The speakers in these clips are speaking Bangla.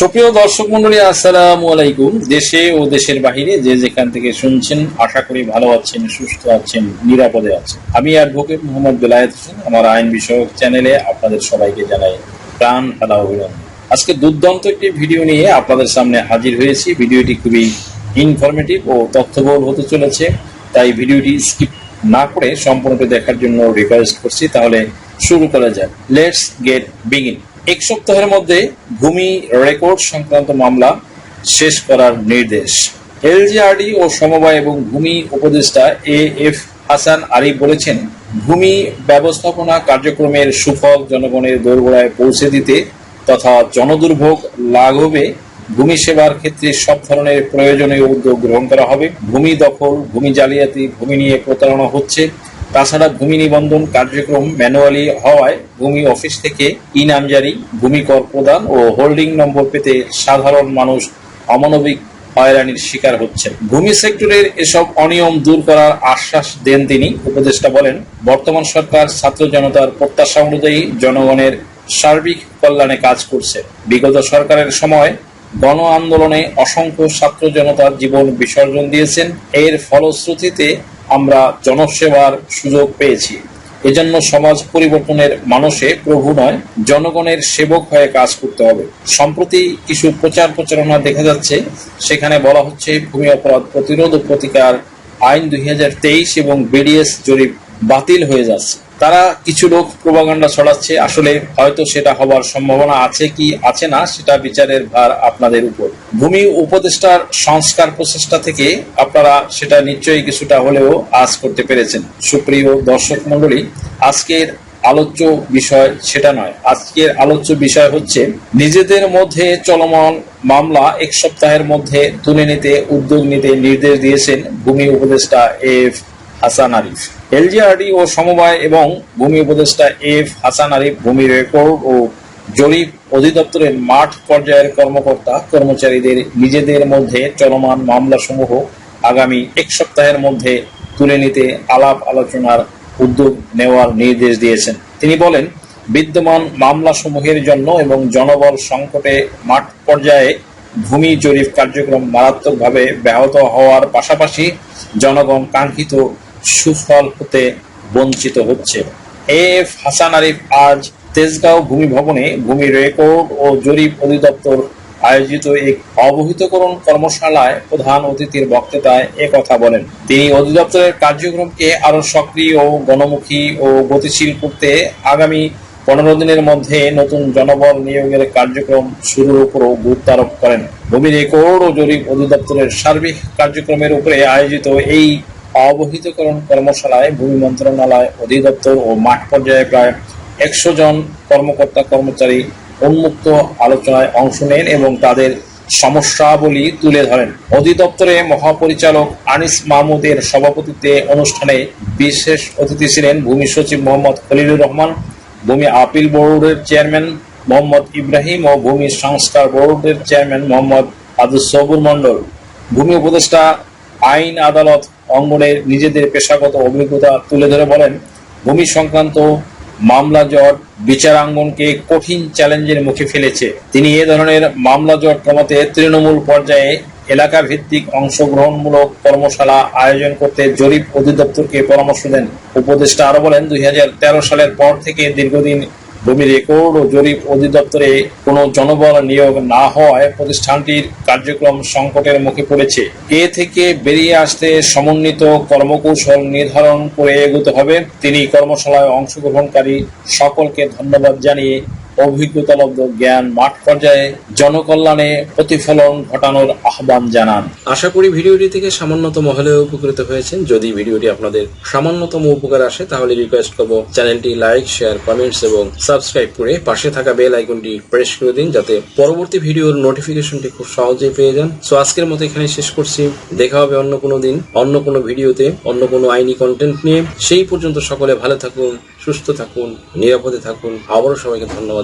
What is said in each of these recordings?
সুপ্রিয় দর্শক মন্ডলী, আসসালামু আলাইকুম। দেশে ও দেশের বাহিরে যে যেখান থেকে শুনছেন, আশা করি ভালো আছেন, সুস্থ আছেন, নিরাপদে আছেন। আমি অ্যাডভোকেট মোহাম্মদ বেলায়েত হোসেন, আমার আইন বিষয়ক চ্যানেলে আপনাদের সবাইকে জানাই প্রাণ ফেলা অভিনন্দন। আজকে দুর্দান্ত একটি ভিডিও নিয়ে আপনাদের সামনে হাজির হয়েছি। ভিডিওটি খুবই ইনফরমেটিভ ও তথ্যবহুল হতে চলেছে, তাই ভিডিওটি স্কিপ না করে সম্পূর্ণটা দেখার জন্য রিকোয়েস্ট করছি। তাহলে শুরু করা যাক। লেটস গেট বিগিন এক সপ্তাহের মধ্যে ভূমি রেকর্ড সংক্রান্ত মামলা শেষ করার নির্দেশ। এলজিআরডি ও সমবায় এবং ভূমি উপদেষ্টা এ এফ হাসান আরিফ বলেছেন, ভূমি ব্যবস্থাপনা কার্যক্রমের সুফল জনগণের দোরগোড়ায় পৌঁছে দিতে তথা জনদুর্ভোগ লাঘবে ভূমি সেবার ক্ষেত্রে সব ধরনের প্রয়োজনীয় উদ্যোগ গ্রহণ করা হবে। ভূমি দখল, ভূমি জালিয়াতি, ভূমি নিয়ে প্রতারণা হচ্ছে। তাছাড়া ভূমি নিবন্ধন কার্যক্রম ম্যানুয়ালি হওয়ায় ভূমি অফিস থেকে ই নামজারি ভূমি কর প্রদান ও হোল্ডিং নম্বর পেতে সাধারণ মানুষ অমানবিক হয়রানির শিকার হচ্ছে। ভূমি সেক্টরের এসব অনিয়ম দূর করার আশ্বাস দেন তিনি। উপদেষ্টা বলেন, বর্তমান সরকার ছাত্র জনতার প্রত্যাশা অনুযায়ী জনগণের সার্বিক কল্যাণে কাজ করছে। বিগত সরকারের সময় গণ আন্দোলনে অসংখ্য ছাত্র জনতার জীবন বিসর্জন দিয়েছেন। এর ফলশ্রুতিতে আমরা জনসেবার সুযোগ পেয়েছি। এজন্য সমাজ পরিবর্তনের মানুষে প্রভু নয়, জনগণের সেবক হয়ে কাজ করতে হবে। সম্প্রতি কিছু প্রচার প্রচারণা দেখা যাচ্ছে, সেখানে বলা হচ্ছে ভূমি অপরাধ প্রতিরোধ ও প্রতিকার আইন দুই হাজার তেইশ এবং বিডিএস জরিপ বাতিল হয়ে যাচ্ছে। তারা কিছু লোক প্রবাগান্ডা ছড়াচ্ছে। আসলে হয়তো সেটা হবার সম্ভাবনা আছে কি, আছে না, সেটা বিচারের ভার আপনাদের উপর। ভূমি উপদেষ্টার সংস্কার প্রচেষ্টা থেকে আপনারা সেটা নিশ্চয়ই কিছুটা হলেও আজ করতে পেরেছেন। সুপ্রিয় দর্শক মণ্ডলী, আজকের আলোচ্য বিষয় সেটা নয়। আজকের আলোচ্য বিষয় হচ্ছে, নিজেদের মধ্যে চলমান মামলা এক সপ্তাহের মধ্যে তুলে নিতে, উদ্যোগ নিতে নির্দেশ দিয়েছেন ভূমি উপদেষ্টা এফ হাসান আরিফ এলজিআরডি ও সমবায় এবং ভূমি উপদেষ্টা এফ হাসান আরিফ ভূমি রেকর্ড ও জরিপ অধিদপ্তরের মাঠ পর্যায়ের কর্মকর্তা, কর্মচারীদের নিজেদের মধ্যে চলমান মামলাসমূহ আগামী এক সপ্তাহের মধ্যে তুলে নিতে আলাপ আলোচনার উদ্যোগ নেওয়ার নির্দেশ দিয়েছেন। তিনি বলেন, বিদ্যমান মামলাসমূহের জন্য এবং জনবল সংকটে মাঠ পর্যায়ে ভূমি জরিপ কার্যক্রম মারাত্মকভাবে ব্যাহত হওয়ার পাশাপাশি জনগণ কাঙ্ক্ষিত সুফল হতে বঞ্চিত হচ্ছে। এফ হাসান আরিফ আজ তেজগাঁও ভূমি ভবনে ভূমি রেকর্ড ও জরিপ অধিদপ্তর আয়োজিত এক অবহিতকরণ কর্মশালায় প্রধান অতিথির বক্তৃতায় কথা বলেন। তিনি অধিদপ্তরের কার্যক্রমকে আরও সক্রিয় গণমুখী ও গতিশীল করতে আগামী পনেরো দিনের মধ্যে নতুন জনবল নিয়োগের কার্যক্রম শুরুর উপরও গুরুত্ব আরোপ করেন। ভূমি রেকর্ড ও জরিপ অধিদপ্তরের সার্বিক কার্যক্রমের উপরে আয়োজিত এই অবহিতকরণ কর্মশালায় ভূমি মন্ত্রণালয় অধিদপ্তর ও মাঠ পর্যায়ে প্রায় একশো জন কর্মকর্তা কর্মচারী উন্মুক্ত আলোচনায় অংশ নেন এবং তাদের সমস্যাবলী তুলে ধরেন। অধিদপ্তরে মহাপরিচালক আনিস মাহমুদের সভাপতিত্বে অনুষ্ঠানে বিশেষ অতিথি ছিলেন ভূমি সচিব মোহাম্মদ খলিলুর রহমান, ভূমি আপিল বোর্ডের চেয়ারম্যান মোহাম্মদ ইব্রাহিম ও ভূমি সংস্কার বোর্ডের চেয়ারম্যান মোহাম্মদ আব্দুল সবুর মন্ডল ভূমি উপদেষ্টা আইন আদালত অঙ্গনের নিজেদের পেশাগত অভিজ্ঞতা তুলে ধরে বলেন, ভূমি সংক্রান্ত মামলা জট বিচারাঙ্গনকে কঠিন চ্যালেঞ্জের মুখে ফেলেছে। তিনি এ ধরনের মামলা জট কমাতে তৃণমূল পর্যায়ে এলাকা ভিত্তিক অংশগ্রহণমূলক কর্মশালা আয়োজন করতে জরিপ অধিদপ্তরকে পরামর্শ দেন। উপদেষ্টা আরও বলেন, দুই হাজার তেরো সালের পর থেকে দীর্ঘদিন ভূমি রেকর্ড ও জরিপ অধিদপ্তরে কোনো জনবল নিয়োগ না হওয়ায় প্রতিষ্ঠানটির কার্যক্রম সংকটের মুখে পড়েছে। এ থেকে বেরিয়ে আসতে সমন্বিত কর্মকৌশল নির্ধারণ করে এগোতে হবে। তিনি কর্মশালায় অংশগ্রহণকারী সকলকে ধন্যবাদ জানিয়ে অভিজ্ঞতালব্ধ জ্ঞান মাঠ পর্যায়ে জনকল্যাণে প্রতিফলন ঘটানোর আহ্বান জানান। আশা করি ভিডিওটি থেকে সামান্যতম হলেও উপকৃত হয়েছেন। যদি ভিডিওটি আপনাদের সামান্যতম উপকার আসে, তাহলে রিকোয়েস্ট করব চ্যানেলটি লাইক শেয়ার কমেন্টস এবং সাবস্ক্রাইব করে পাশে থাকা বেল আইকনটি প্রেস করে দিন, যাতে পরবর্তী ভিডিওর নোটিফিকেশনটি খুব সহজেই পেয়ে যান। সো আজকের মতো এখানে শেষ করছি। দেখা হবে অন্য কোনো দিন, অন্য কোনো ভিডিওতে, অন্য কোনো আইনি কন্টেন্ট নিয়ে। সেই পর্যন্ত সকলে ভালো থাকুন, সুস্থ থাকুন, নিরাপদে থাকুন। আবারও সবাইকে ধন্যবাদ।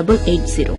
double eight zero.